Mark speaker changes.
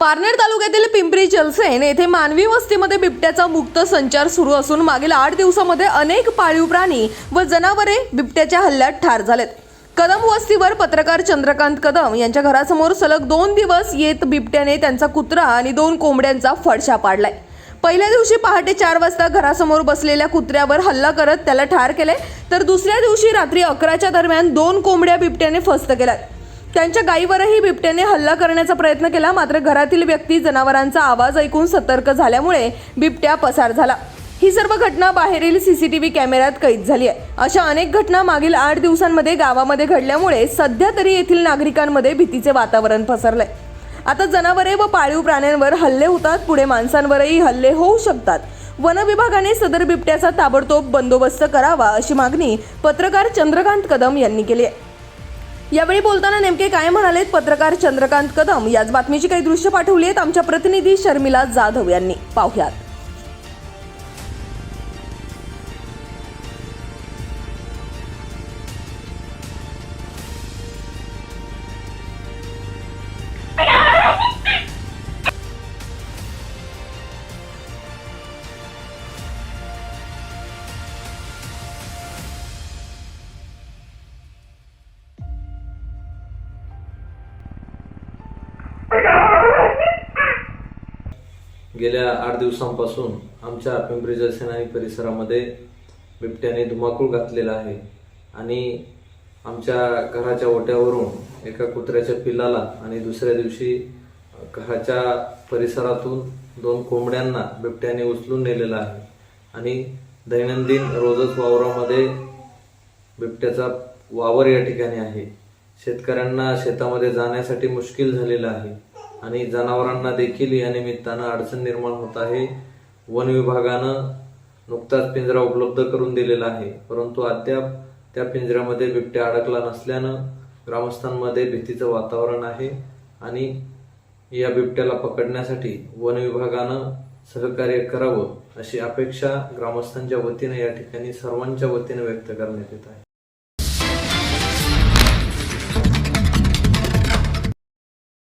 Speaker 1: पारनेर तालुक्यातील पिंपरी जलसेन येथे मानवी वस्तीमध्ये बिबट्याचा मुक्त संचार सुरू असून मागील आठ दिवसामध्ये अनेक पाळीव प्राणी व जनावरे बिबट्याच्या हल्ल्यात ठार झालेत. कदम वस्तीवर पत्रकार चंद्रकांत कदम यांच्या घरासमोर सलग दोन दिवस येत बिबट्याने त्यांचा कुत्रा आणि दोन कोंबड्यांचा फडशा पाडलाय. पहिल्या दिवशी पहाटे चार वाजता घरासमोर बसलेल्या कुत्र्यावर हल्ला करत त्याला ठार केले तर दुसऱ्या दिवशी रात्री अकराच्या दरम्यान दोन कोंबड्या बिबट्याने फस्त केल्या त्यांच्या गायीवरही बिबट्याने हल्ला करण्याचा प्रयत्न केला. मात्र घरातील व्यक्ती जनावरांचा आवाज ऐकून सतर्क झाल्यामुळे बिबट्या पसार झाला. ही सर्व घटना बाहेरील सीसीटीव्ही कॅमेऱ्यात कैद झाली आहे. अशा अनेक घटना मागील आठ दिवसांमध्ये गावामध्ये घडल्यामुळे सध्या तरी येथील नागरिकांमध्ये भीतीचे वातावरण पसरलंय. आता जनावरे व पाळीव प्राण्यांवर हल्ले होतात. पुढे माणसांवरही हल्ले होऊ शकतात. वन विभागाने सदर बिबट्याचा ताबडतोब बंदोबस्त करावा अशी मागणी पत्रकार चंद्रकांत कदम यांनी केली आहे. यावेळी बोलताना नेमके काय म्हणालेत पत्रकार चंद्रकांत कदम? याच बातमीची काही दृश्य पाठवली आहेत आमच्या प्रतिनिधी शर्मिला जाधव यांनी. पाहुयात.
Speaker 2: गेल्या आठ दिवसांपासून आमच्या पिंपरी जलसेनानी परिसरामध्ये बिबट्याने धुमाकूळ घातलेला आहे आणि आमच्या घराच्या ओट्यावरून एका कुत्र्याच्या पिल्लाला आणि दुसऱ्या दिवशी घराच्या परिसरातून दोन कोंबड्यांना बिबट्याने उचलून नेलेला आहे. आणि दैनंदिन रोजच वावरामध्ये बिबट्याचा वावर या ठिकाणी आहे. शेतकऱ्यांना शेतामध्ये जाण्यासाठी मुश्किल झालेलं आहे. आणि जनावरांना देखील या निमित्तानं अडचण निर्माण होत आहे. वन विभागानं नुकताच पिंजरा उपलब्ध करून दिलेला आहे. परंतु अद्याप त्या पिंजऱ्यामध्ये बिबट्या अडकला नसल्यानं ग्रामस्थांमध्ये भीतीचं वातावरण आहे आणि या बिबट्याला पकडण्यासाठी वन विभागानं सहकार्य करावं अशी अपेक्षा ग्रामस्थांच्या वतीने या ठिकाणी सर्वांच्या वतीने व्यक्त करण्यात येत आहे.